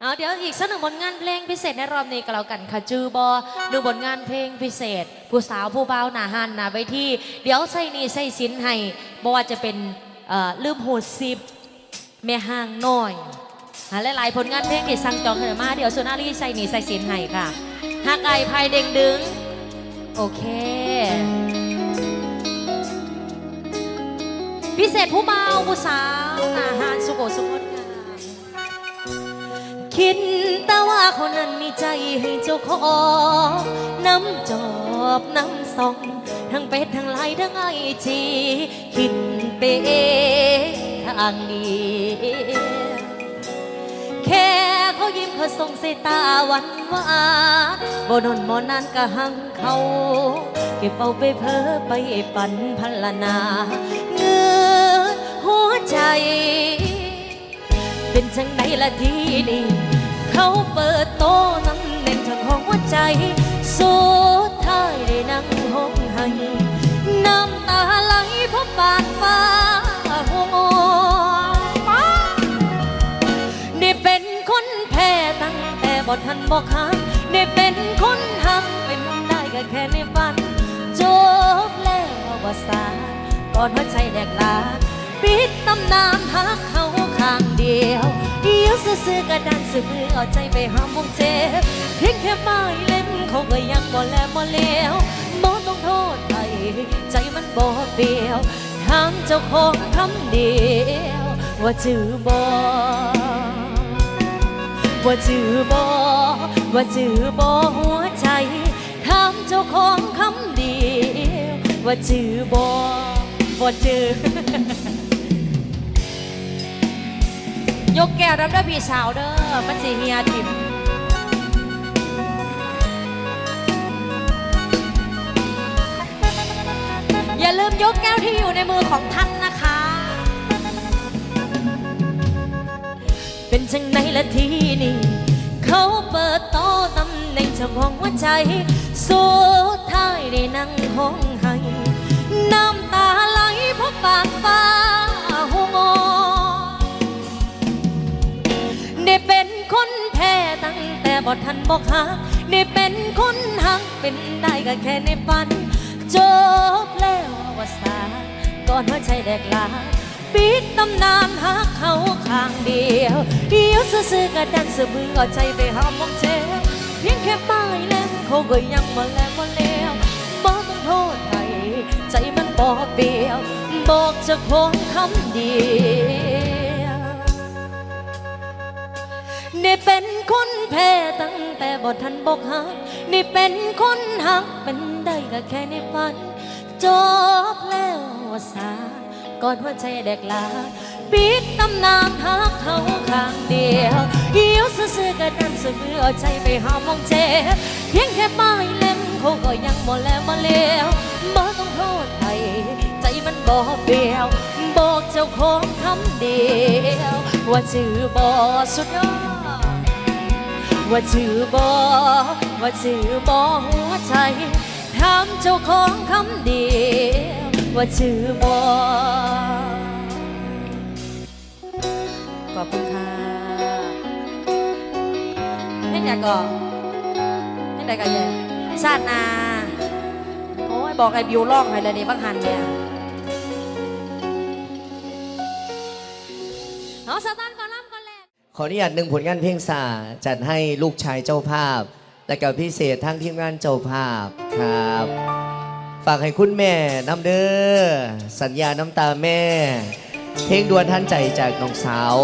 เอาเดี๋ยวอีกสักหนึ่งผลงานเพลงพิเศษในรอบนี้ก็แล้วกันค่ะจือบอดูผลงานเพลงพิเศษ ผู้สาวผู้เบาวหนาหันหนาไปที่ เดี๋ยวใส่นี่ใส่สินให้บ่ว่าจะเป็นเอ่อลืมหูดซิบแม่ห่างน้อยหาหลายๆผลงานเพลงที่สั่งจองกันมาเดี๋ยวสุนารีใส่นี่ใส่สินให้ค่ะหากไก่ภายเด้งดึง โอเค พิเศษผู้เบาผู้สาวหนาหันสุโขสุขงดงาม คิดแต่ว่าคนนั้นมีใจให้เจ้าของน้ำจอบน้ำสอง ทั้งเป็ดทั้งไลทั้งไอจีคิดเปทางดีแค่เขายิ้มเขาส่งสายตาหวันวานบ่นนบ่นานก็หังเขา เก็บเอาไปเพ้อไปฝันพันละนาเงือหัวใจ เป็นจังไหนละทีนี่เขาเปิดโตตำแหน่งเจ้าของหัวใจสุดท้ายได้นั่งห้องไห้น้ำตาไหลเพราะปานฟ้าหัวมานี่เป็นคนแพ้ตั้งแต่บ่ทันบอกหักนี่เป็นคนหักเป็นได้ก็แค่ในฝันจบแล้วว่าสาก่อนหัวใจแดกลาปิดตำนานหัก ขาข้างเดียวเยวซื้อๆกระดันสืบมือเอาใจไปหามวงเจ็บเพียงแค่ไม้เล่มเขาก็ยังบ่แลบ่เลวบ่ต้องโทษใครใจมันบ่เปลี่ยวถามเจ้าของคำเดียวว่าจือบ่ว่าจือบ่ว่าจือบ่หัวใจถามเจ้าของคำเดียวว่าจือบ่บ่จือ ยกแก้วรับได้พี่สาวเด้อมันสิเฮียทิมอย่าลืมยกแก้วที่อยู่ในมือของท่านนะคะ เป็นจังไหนละทีนี่เขาเปิดโตะตำแหน่งเจ้าของหัวใจสุดท้ายได้นั่งห้องไห้น้ำตาไหลเพราะปากฟ้า แต่บ่ทันบอกหักได้เป็นคนหักเป็นได้ก็แค่ในฝัน จบแล้วว่าสาก่อนหัวใจแดกลาปิดตำนานหักเขาข้างเดียว เดียวซื่อๆก็ดันสือมือเอาใจไปหามองเจ็บเพียงแค่ป้ายเล่มเขาก็ยังมาแล้วมาแล้วบ่ต้องโทษใครใจมันบ่เปลี่ยว บอกจะคงคำเดียว นี่เป็นคนแพ้ตั้งแต่บ่ทันบอกหักนี่เป็นคนหักเป็นได้ก็แค่ในฝัน จบแล้วว่าสาก่อนหัวใจแดกลาปิดตำนานหักเขาข้างเดียวเดียวซื่อๆก็ดันสือมือเอาใจไปหามองเจ เพียงแค่ไม้เล่มเขาก็ยังบ่แล้วมาเลี้ยวบ่ต้องโทษใครใจมันบ่เปลี่ยว บอกเจ้าของคำเดียว ว่าชื่อบ่สุดยอด ว่าชื่อบอว่าชื่อบอหัวใจถามเจ้าของคำเดียวว่าชื่อบอขอบคุณค่ะเพ่งอยาก่อนเพ่งใดกันเลยชาตินา โอ้ย บอกไอ้บิวร้องให้เลยนี่บางหันเนี่ยเอาสตา ขออนุญาตหนึ่งผลงานเพลงสาจัดให้ลูกชายเจ้าภาพ และกับพิเศษทั้งทีมงานเจ้าภาพครับ ฝากให้คุณแม่น้ำเด้อสัญญาน้ำตาแม่ เพลงดวนท่านใจจากน้องสาว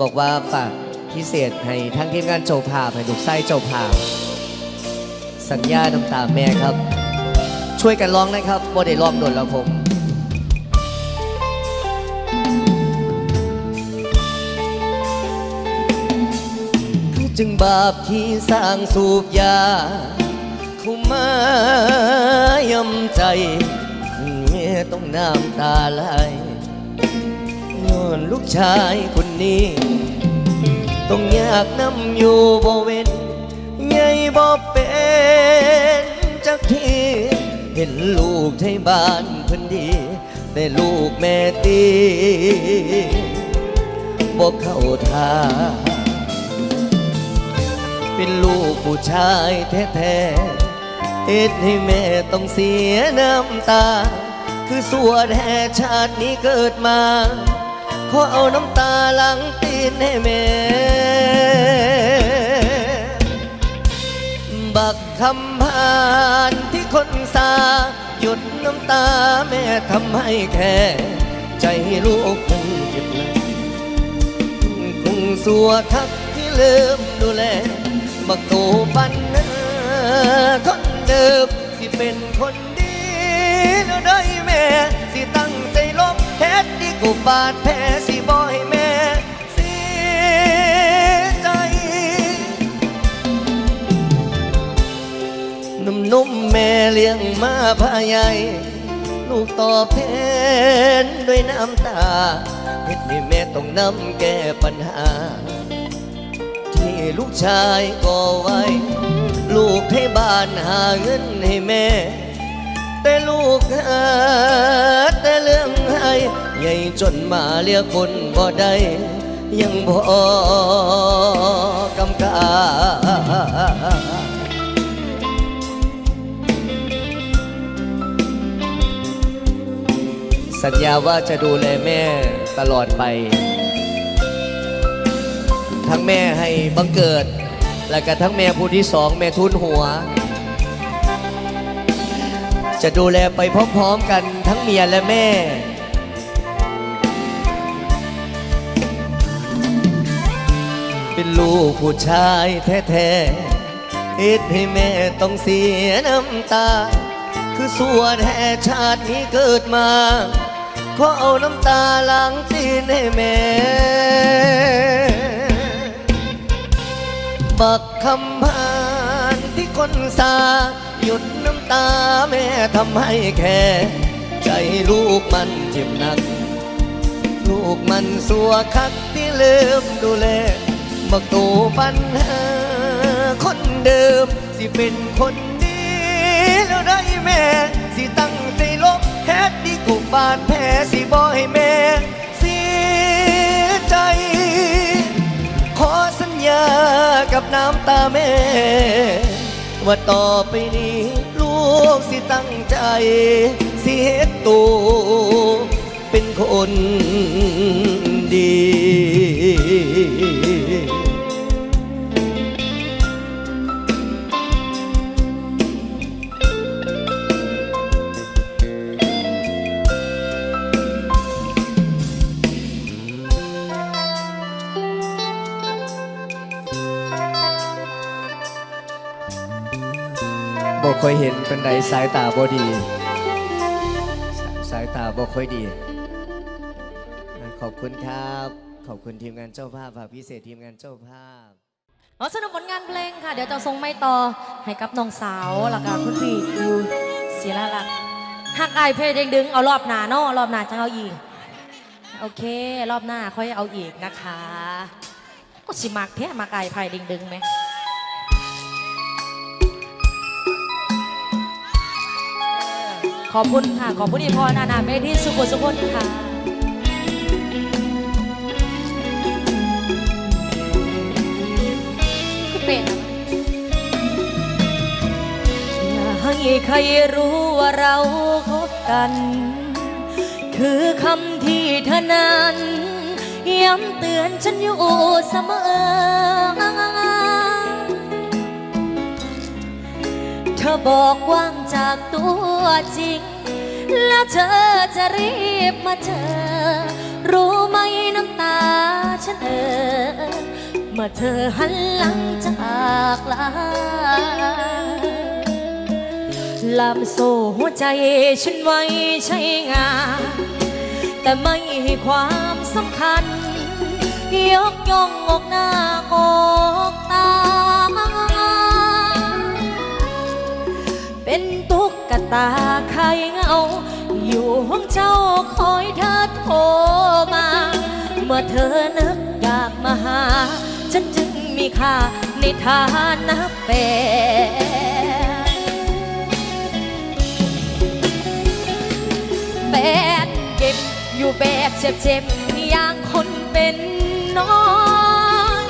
บอกว่าฝากพิเศษให้ทั้งทีมงานเจ้าภาพให้ลูกไส้เจ้าภาพ สัญญาน้ำตาแม่ครับ ช่วยกันร้องนะครับบ่ได้ร้องโดนแล้วผม จึงบาปที่สร้างสูบยาเข้ามายำใจแม่ต้องน้ำตาไหลย้อนลูกชายคนนี้ ต้องอยากนำอยู่บ่เว้นใหญ่บ่เป็นจักทีเห็นลูกไทยบ้านเพิ่นดี แต่ลูกแม่ตีบ่เข้าทาง เป็นลูกผู้ชายแท้ๆเหตุให้แม่ต้องเสียน้ำตา คือสัวแท้ชาตินี้เกิดมา ขอเอาน้ำตาหลังตีนให้แม่ บักคำพานที่คนสาหยุดน้ำตาแม่ทำให้แค่ ใจลูกคงเจ็บหนักคงสัวคักที่ลืมดูแล บักโตปันเนอคนเดิมสิเป็นคนดีแล้วได้แม่ สิตั้งใจลบเฮ็ดดีกูบาดแผลสิบ่ให้แม่เสียใจนุ่มนุ่มๆแม่เลี้ยงมาพาใหญ่ลูกตอบแทนด้วยน้ำตาเหตุให้แม่ต้องนำแก้ปัญหา ลูกชายก่อไว้ ลูกให้บ้านหาเงินให้แม่ แต่ลูกหาแต่เรื่องให้ใหญ่จนมาเรียคนบ่ได้ยังพอกำกาสัญญาว่าจะดูแลแม่ตลอดไป ทั้งแม่ให้บังเกิด และก็ทั้งแม่ผู้ที่สอง แม่ทุนหัว จะดูแลไปพร้อมๆกันทั้งเมียและแม่ เป็นลูกผู้ชายแท้ๆเหตุให้แม่ต้องเสียน้ำตา คือส่วนแห่ชาตินี้เกิดมาขอเอาน้ำตาล้างตีนให้แม่ บักคำพานที่คนสา หยุดน้ำตาแม่ทำให้แค่ ใจลูกมันเจ็บหนัก ลูกมันสัวคักที่ลืมดูแลบักตูปัญหา คนเดิม สิเป็นคนดีแล้วได้แม่ สิตั้งใจลบแฮดดีกูบาดแผลสิบอให้แม่ กับน้ำตาแม่ ว่าต่อไปนี้ลูกสิตั้งใจ สิเฮ็ดตัวเป็นคนดี ค่อยเห็นเป็นไดสายตาบ่ดีสสายตาบ่ค่อยดี ขอบคุณครับ ขอบคุณทีมงานเจ้าภาพฝากพิเศษทีมงานเจ้าภาพขอสนุกผลงานเพลงค่ะ เดี๋ยวจะส่งไม้ต่อให้กับน้องสาวแล้วก็คุณพี่อยู่เสียละลักหักไอเพลงดึงเอารอบหน้าเนาะรอบหน้าจะเอาอีก โอเค รอบหน้าค่อยเอาอีกนะคะ ก็สิมักแท้มักไอายไพ่ดึงๆไหม ขอบคุณค่ะ ขอบคุณอีพอนานาเมที่สุขสุขค่ะคือเป็นอย่าให้ใครรู้ว่าเราคบกัน คือคำที่เธอนั้นย้ำเตือนฉันอยู่เสมอ ธอบอกว่างจากตัวจริง แล้วเธอจะรีบมาเจอ รู้ไหมน้ำตาฉันเออเมื่อเธอหันหลังจากลาลามโซ่หัวใจฉันไว้ใช้งาน แต่ไม่ให้ความสำคัญ ยกย่องอกหน้าอ ตุ๊กตาใครเงา อยู่ห้องเจ้าคอยเธอโทรมา เมื่อเธอนึกอยากมาหา ฉันจึงมีค่าในฐานะแฟนแบดเก็บอยู่แบบเจ็บๆอย่างคนเป็นน้อย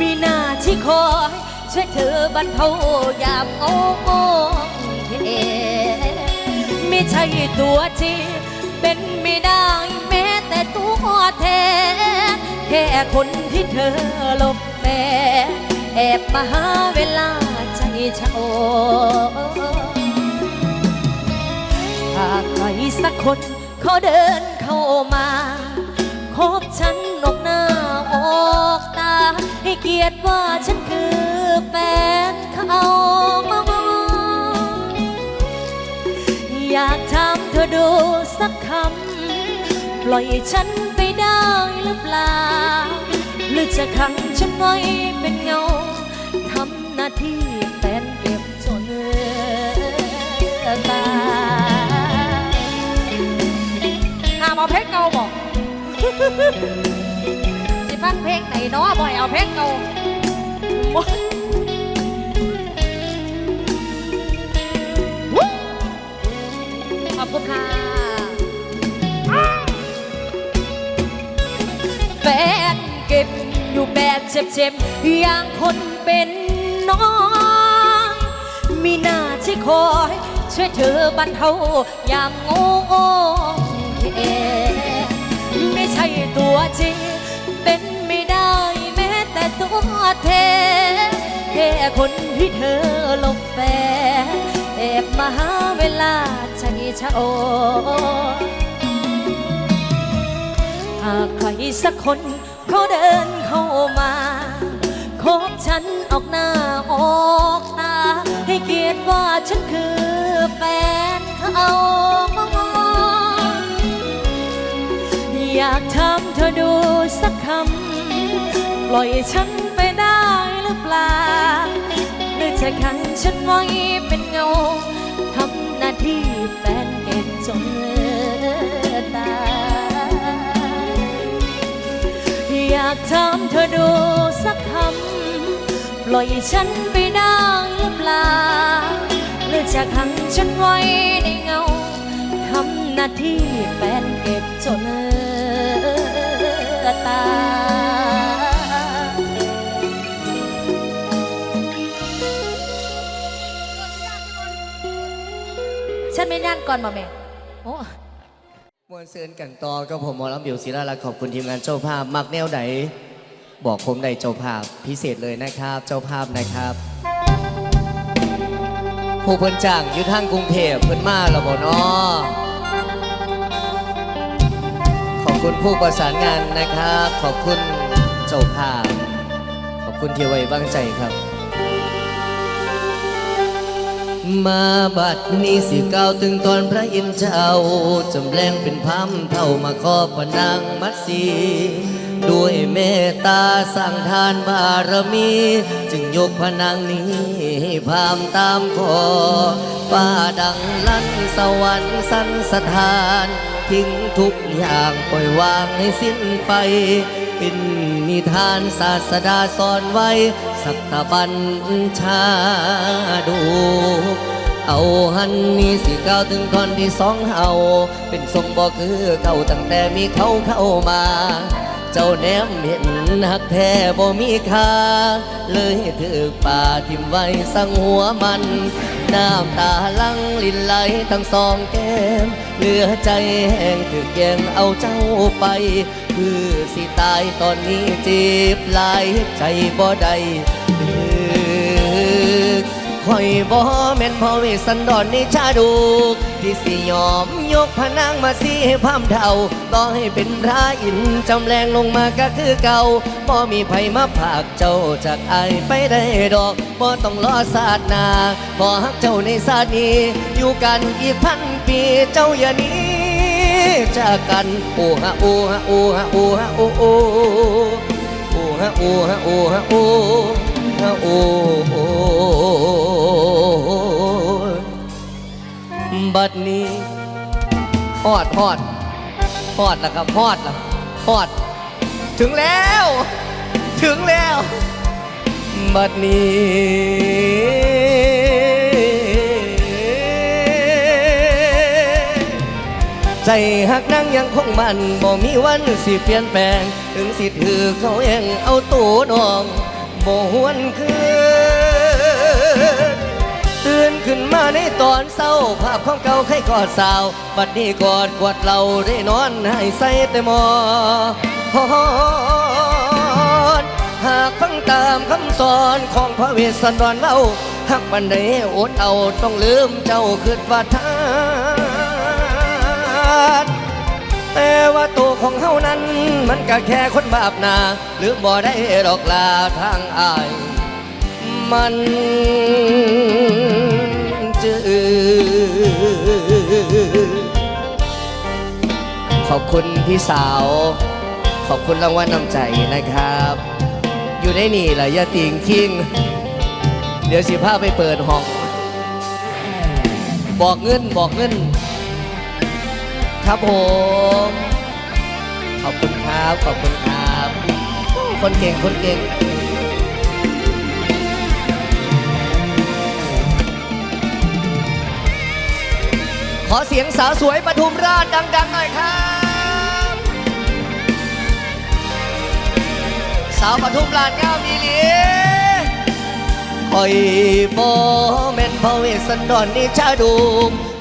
มีหน้าที่คอยช่วยเธอบรรเทายามโง่เท ไม่ใช่ตัวจริงเป็นไม่ได้แม้แต่ตัวแทนแค่คนที่เธอหลบแฝงแอบมาหาเวลาใจเช่าถ้าใครสักคนเขาเดินเข้ามาคบฉันออกหน้าออกตา ให้เกียรติว่าฉันคือแฟนเขา อยากถามเธอดูสักคำ ปล่อยฉันไปได้หรือเปล่า หรือจะขังฉันไว้เป็นเงา ทำหน้าที่แฟนเก็บจนตายหามาเพลงเก่าบอกสิฟังเพลงไหนเนาะบ่อยเอาเพลงเก่า คุณค่ะแฟนเก็บอยู่แบบเจ็บๆอย่างคนเป็นน้อง มีหน้าที่คอยช่วยเธอบรรเทายามโง่เอไม่ใช่ตัวจริงเป็นไม่ได้แม้แต่ตัวแทนแค่คนที่เธอหลบแฝงแอ บมาหาเวลาใจชะโอ หากใครสักคนเขาเดินเข้ามาคบฉันออกหน้าออกตา ให้เกียรติว่าฉันคือแฟนเขาอยากถามเธอดูสักคำ ปล่อยฉันไปได้หรือเปล่า หรือจะขังฉันไว้เป็นเงาทำหน้าที่แฟนเก็บจนตา อยากถามเธอดูสักคำ ปล่อยฉันไปได้หรือเปล่าหรือจะขังฉันไว้ในเงาทำหน้าที่แฟนเก็บจนตา ไม่นั่นก่อนมาแม่โอ้มวนเซินกันต่อกับผมหมอลำเบียวศิลาลักษณ์ขอบคุณทีมงานเจ้าภาพ มักแนวไหนบอกผมได้เจ้าภาพพิเศษเลยนะครับ เจ้าภาพนะครับผู้เพิ่นจ้างอยู่ทางกรุงเทพเพิ่นมาแล้วบ่เนาะขอบคุณผู้ประสานงานนะครับ ขอบคุณเจ้าภาพ ขอบคุณที่ไว้วางใจครับ มาบัดนี้สิก้าวถึงตอนพระอินทร์เจ้าจำแรงเป็นพามเท่ามาขอพนางมัดสีด้วยเมตตาสร้างทานบารมี จึงยกพนางนี้ให้พามตามขอฟ้าดังลั่นสวรรค์สันสถานทิ้งทุกอย่างปล่อยวางให้สิ้นไป เป็นนิทานศาสดาสอนไว้ สักตะบัญชาดู เอาหันนี้สิก้าวถึงตอนที่สองเฮาเป็นทรงบ่คือเก่าตั้งแต่มีเขาเข้ามา เจ้าแนมเห็นหักแท้บ่มีค่า เลยถือป่าทิมไว้สั่งหัวมัน น้ำตาลังลินไหลทั้งสองแก้ม เหลือใจแห้งถึกแยงเอาเจ้าไป คือสิตายตอนนี้จ็บหลายใจบ่ได้ ลึกคอยบ่แม่นพ่อเวสสันดอนในชาดูกที่สิยอมยกพนางมาสีให้พามเท่าต่อให้เป็นพระอินจำแรงลงมาก็คือเก่าบ่มีไผมาผากเจ้าจากไอไปได้ดอกบ่ต้องรอศาสนาขอฮักเจ้าในศาสนี้ อยู่กันอีกพันปีเจ้าอย่าหนี้จากกันโอ้ฮะโอ้ฮะโอ้ฮะโอ้ฮะโอ้โอ้โอ้ฮะโอ้ฮะโอ้ฮะโอ้ บัดนี้ฮอดฮอดฮอดแล้วครับฮอดแล้วฮอด ถึงแล้ว ถึงแล้ว บัดนี้ใจหักนั่งยังคงมันบ่มีวันสิเปลี่ยนแปลง ถึงสิถือเขาเองเอาตัวน้องบ่หวนคืน ตื่นขึ้นมาในตอนเศร้า ภาพของเก่าใครกอดสาว บัดนี้กอดกวดเราได้นอนให้ใส่แต่หมอนหากฟังตามคำสอนของพระเวสสันดรเล่าหักบันไดอดเอาต้องลืมเจ้าคืดว่าทานแต่ว่าตัวของเฮานั้น มันก็แค่คนบาปนาหรือบ่ได้ดอกลาทางอาย มัน จืดขอบคุณพี่สาว ขอบคุณรางวัลน้ำใจนะครับ อยู่ในนี่แหละยาติงทิ้งเดี๋ยวสิพาไปเปิดห้อง บอกเงินบอกเงิน ครับผม ขอบคุณครับ ขอบคุณครับ คนเก่งคนเก่ง ขอเสียงสาวสวยปทุมราชดังๆหน่อยครับ สาวปทุมราชงามดีหลีคอยบ่แม่นพระเวสสันดรนี่ชาดู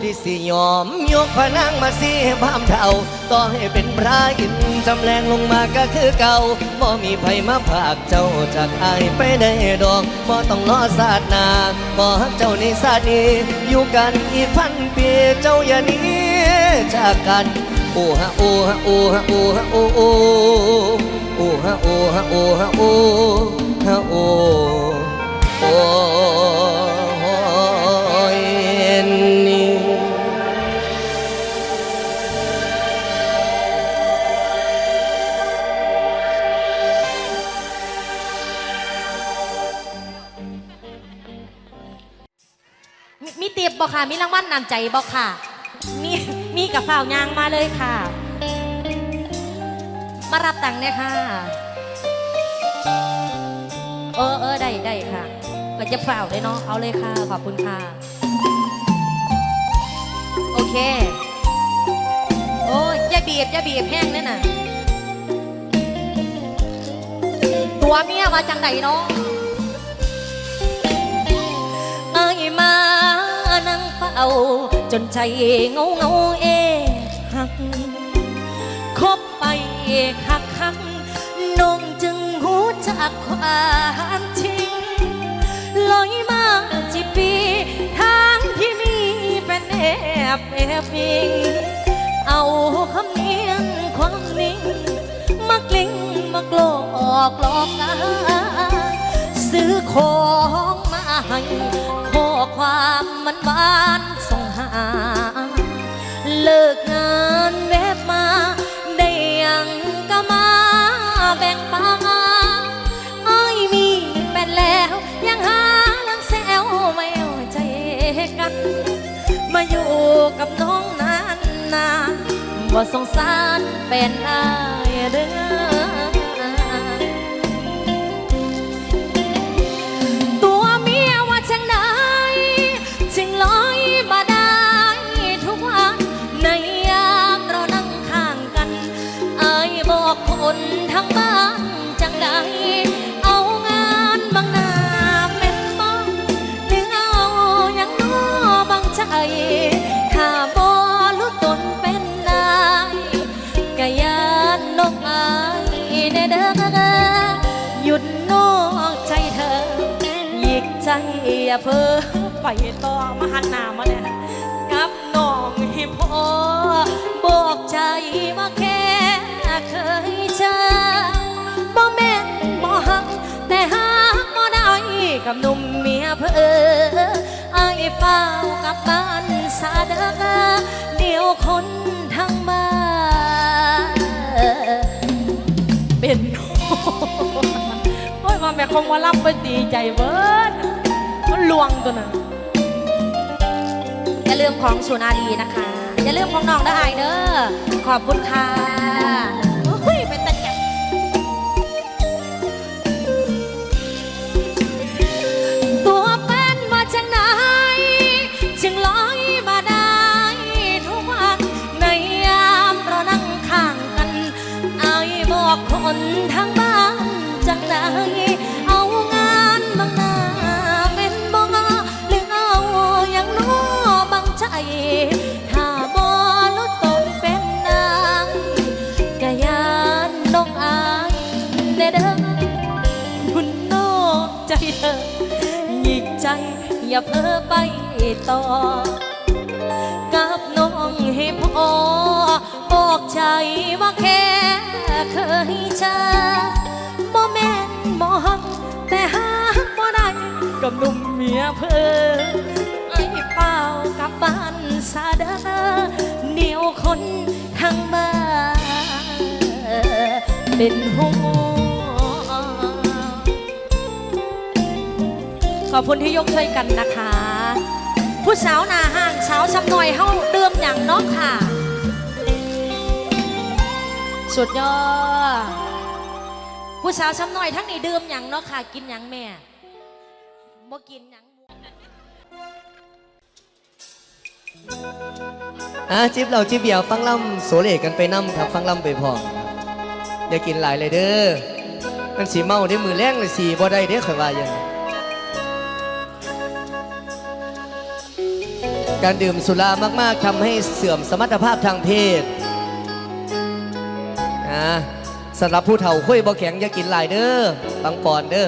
ที่สิยอมยกพนางมาสิพามเท่าต่อให้เป็นพระอินจำแรงลงมาก็คือเก่าบ่มีไผมาผากเจ้าจากอายไปได้ดอกบ่ต้องรอศาสนาบ่ฮักเจ้าในศาสนี้อยู่กันอีกพันปีเจ้าอย่าหนี้จากกันโอ้ฮะโอ้ฮะโอ้ฮะโอ้ฮะโอ้โอ้โอ้ฮะโอ้ฮะโอ้ฮะโอ้ฮะโอ้โอ้ ค่ะ มีรางวัลนำใจบอกค่ะ มีมีกับฝ่ายางมาเลยค่ะ มารับตังค์เนี่ยค่ะ เออเออได้ได้ค่ะ ก็จะเฝ่าเลยเนาะเอาเลยค่ะ ขอบคุณค่ะ โอเค โอ้ยอย่าบีบอย่าบีบแห้งเนี่ยน่ะตัวเมียมาจังไหนเนาะเอ้ยมา เฝ้าจนใจเงาเงาเอหัก คบไปหักหักน้องจึงหูจากความจริงลอยมาจีปีทางที่มีเป็นแอบแอบอิงเอาคำเนียงความนิ่งมากลิ้งมากลอกหลอกกันซื้อของมาให้ ความมันบานส่งหา เลิกงานแวบมา ได้ยังก็มาแบ่งปันไอ้ายมีเป็นแล้ว ยังหาลังแซวไม่เอาใจกัน มาอยู่กับน้องนานนานๆบ่สงสารเป็นอา ยเพอไปต่อมาหันหน้ามาเนี่ยกับน้องให้พอบอกใจว่าแค่เคยเจอบ่แม่นบ่หักแต่หากบ่ได้กับหนุ่มเมียเพอไอ้เฝ้ากับบ้านซาเด้อเดี๋ยวคนทั้งบ้านเป็นโอ้ยมาแม่คงว่ารับไปดีใจเบิด ลวงตัวนั้นอย่าลืมของสุนารีนะคะ อย่าลืมของน้องได้อายเด้อขอบคุณค่ะโอ้ยเป็นตะแกะตัวเป็นมาจากไหนจึงลอยมาได้ทุกวันในยามเรานั่งข้างกันไอายบอกคนทั้ง อย่าเพ้อไปต่อ กับน้องให้พ่อบอกใจว่าแค่เคยเจอบ่แม่นบ่ฮักแต่หาบ่ได้กับหนุ่มเมียเพ้อไอ้เป้ากลับบ้านซาเด้อเหนียวคนทางบ้านเป็นห่วง ขอบคุณที่ยกช่วยกันนะคะ ผู้สาวนาห้างสาวซ้ำหน่อยเฮาเดิมอย่างเน้องค่ะ สุดยอดผู้สาวซ้ำหน่อยทั้งนี้เดิมอย่างเนาะค่ะ กินอย่างแม่บ่กินอย่างอะจิบเราจิบเบียวฟังล่ำโสเลกันไปน้ำครับฟังล่ำไปพอมอย่ากินหลายเลยเด้อมันสีเมาได้มือแรงเลยสีบ่ได้เด้อข่อยว่าอย่าง การดื่มสุรามาก ๆทำให้เสื่อมสมรรถภาพทางเพศนะสำหรับผู้เฒ่าคุยบ่แข็งอย่ากินหลายเด้อฟังปอนเด้อ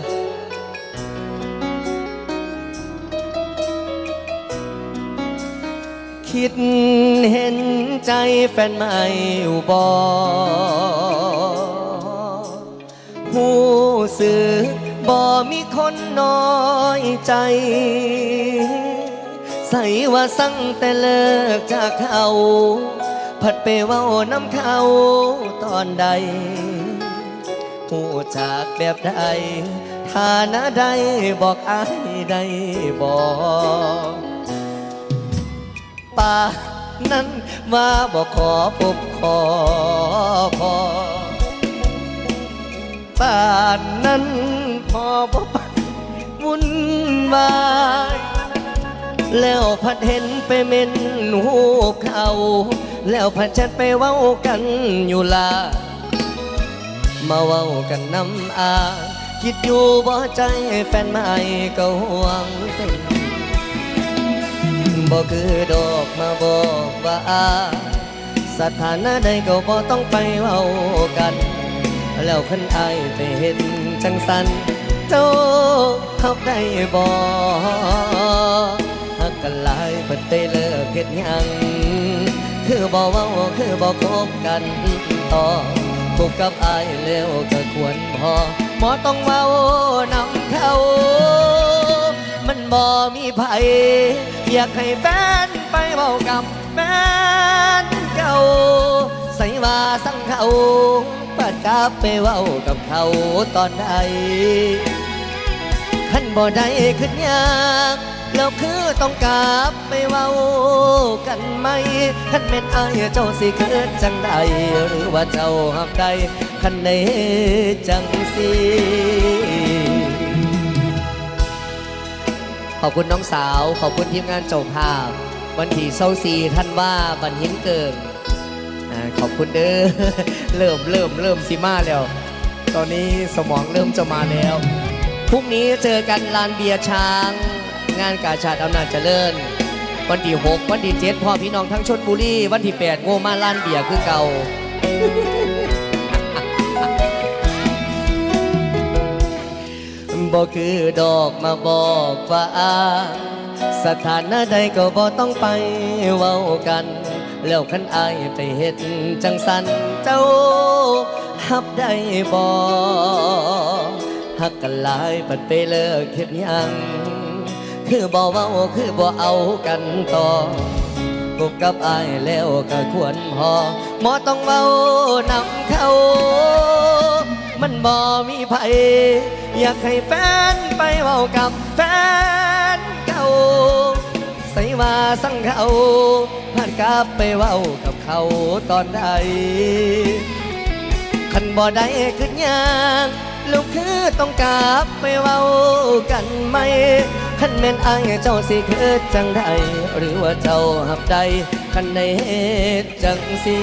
คิดเห็นใจแฟนใหม่อยู่บ่หูสึกบ่มีคนน้อยใจ ใส่ว่าสั่งแต่เลิกจากเขา ผัดไปเว้าน้ำเขาตอนใดหูจากแบบใดฐานะใดบอกอายได้บอกป่านั้นมาบอกขอพบขอพอป่านนั้นพอพบวุ่นวาย แล้วพัดเห็นไปเม็นหูเขาแล้วพัดชัดไปเว้ากันอยู่ลา มาเว้ากันน้ำอา คิดอยู่บ่ใจแฟนใหม่ก็ห่วงเป็นบ่คือดอกมาบอกว่าอาสถานะใดก็บ่ต้องไปเว้ากัน แล้วคันอายไปเห็นจังสัน เจ้าเขาได้บ่หั ฮ็ดหยัง คือบ่เว้าคือบ่คบกันต่อคบกับอายแล้วก็ควรพอหมอต้องเว้านำเขามันบ่มีไผอยากให้แฟนไปเว้ากับแฟนเก่าใส่ว่าสั่งเขาปัดกลับไปเว้ากับเขาตอนใดขันบ่ได้ขึ้นยาก แล้วคือต้องกลับไปเว้ากันไหมขันเม็นอายเจ้าสิเกิดจังใดหรือว่าเจ้าหักใดขันในจังสิขอบคุณน้องสาว ขอบคุณทีมงานเจ้าภาพ วันที่เศร้าซีท่านว่าบันหินเกิงอ่าขอบคุณเด้อเริ่มเริ่มเริ่มสิมาแล้ว ตอนนี้สมองเริ่มจะมาแล้วพรุ่งนี้เจอกันลานเบียร์ช้าง งานกาชาดอำนาจเจริญ วันที่ 6 วันที่ 7พ่อพี่น้องทั้งชนบุรีวันที่ 8 โง่มาล้านเบียร์คือเก่าบ่คือดอกมาบอกว่าสถานะใดก็บ่ต้องไปเว้ากัน แล้วคันอายไปเฮ็ดจังสันเจ้าฮับได้บ่ฮักกันหลายปัดไปเลิกเฮ็ดยัง คือบ่เว้าคือบ่เอากันต่อพบกับอายแล้วก็ควรพอหมอต้องเว้านำเขา มันบ่มีไผอยากให้แฟนไปเว้ากับแฟนเก่าใส่ว่าสั่งเขาผ่านกลับไปเว้ากับเขาตอนใดคันบ่ได้ขึ้นยางลูกคือต้องกลับไปเว้ากันไหม คันแม่นอายเจ้าสิคือจังใดหรือว่าเจ้าหับใดคันในเหตุจังสิ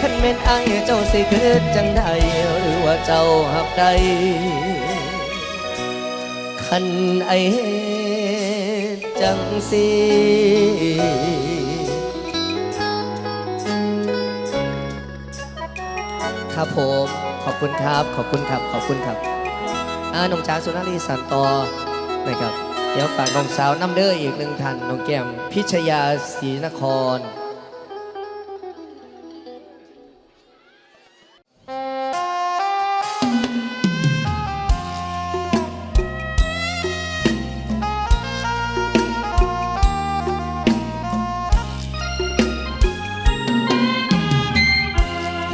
คันแม่นอายเจ้าสิคือจังใดหรือว่าเจ้าหับใดคันไอเหตุจังสิครับผมขอบคุณครับ ขอบคุณครับ ขอบคุณครับอ่าหนุ่มช้าสุนารีสันตอนะครับ เดี๋ยวฝากน้องสาวน้ำเด้ออีกหนึ่งท่านน้องแก้มพิชยาศรีนคร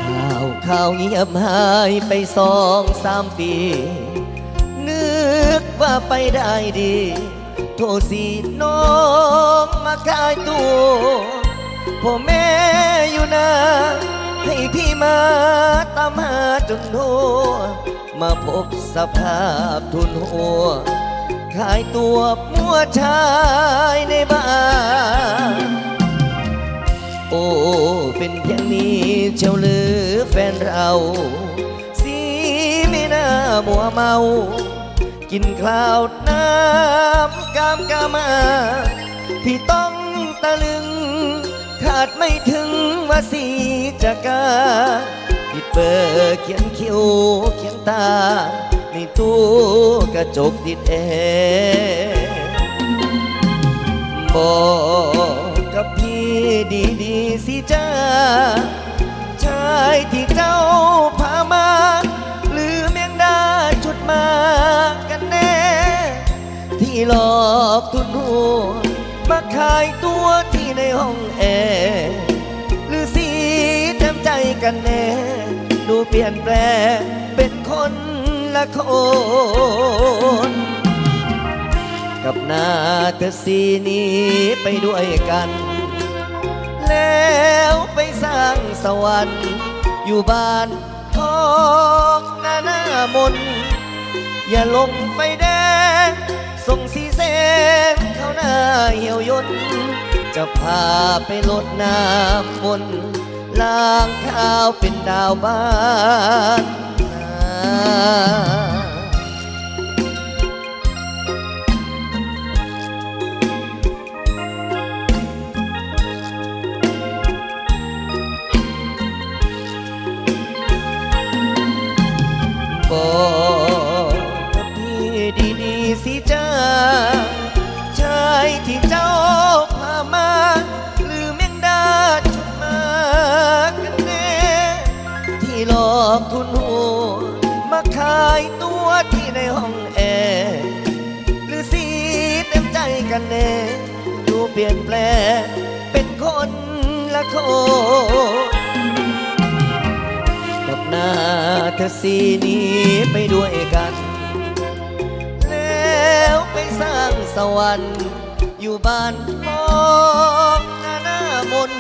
ข่าวข่าวเงียบหายไปสองสามปี ว่าไปได้ดี โทษสีน้องมาขายตัวพ่อแม่อยู่นาให้พี่มาตามหาจนหัวมาพบสภาพทุนหัว ขายตัวมัวชายในบ้านโอ้เป็นเพียงนี้เจ้าหรือแฟนเรา สีไม่น่ามัวเมา กินคลาวน้ำกามกามา พี่ต้องตะลึง ขาดไม่ถึงว่าสีจะกาผิดเบอร์เขียนคิ้วเขียนตา ในตู้กระจกติดแอร์บอกกับพี่ดีๆสิจ้าชายที่เจ้าพามา มากันแน่ ที่หลอกทุนหัวมาขายตัวที่ในห้องแอร์หรือสีเต็มใจกันแน่ ดูเปลี่ยนแปลงเป็นคนละคนกับหน้าเธอสีนี้ไปด้วยกัน แล้วไปสร้างสวรรค์อยู่บ้านทองหน้าหน้ามน อย่าลงไฟแดง ส่งสีแสงเข้าหน้าเหี่ยวยนจะพาไปลดน้ำมนล้างเท้าเป็นดาวบ้านนา อกทุนหัวมาขายตัวที่ในห้องแอร์หรือสีเต็มใจกันแน่ดูเปลี่ยนแปลงเป็นคนละคนกับหน้าเธอสีนี้ไปด้วยกัน แล้วไปสร้างสวรรค์อยู่บ้านมองหน้าหน้ามน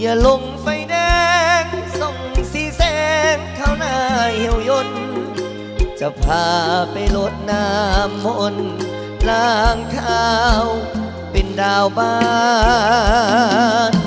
อย่าลงไฟแดง เหี่ยวยนจะพาไปลดน้ำมนล้างข้าวเป็นดาวบ้าน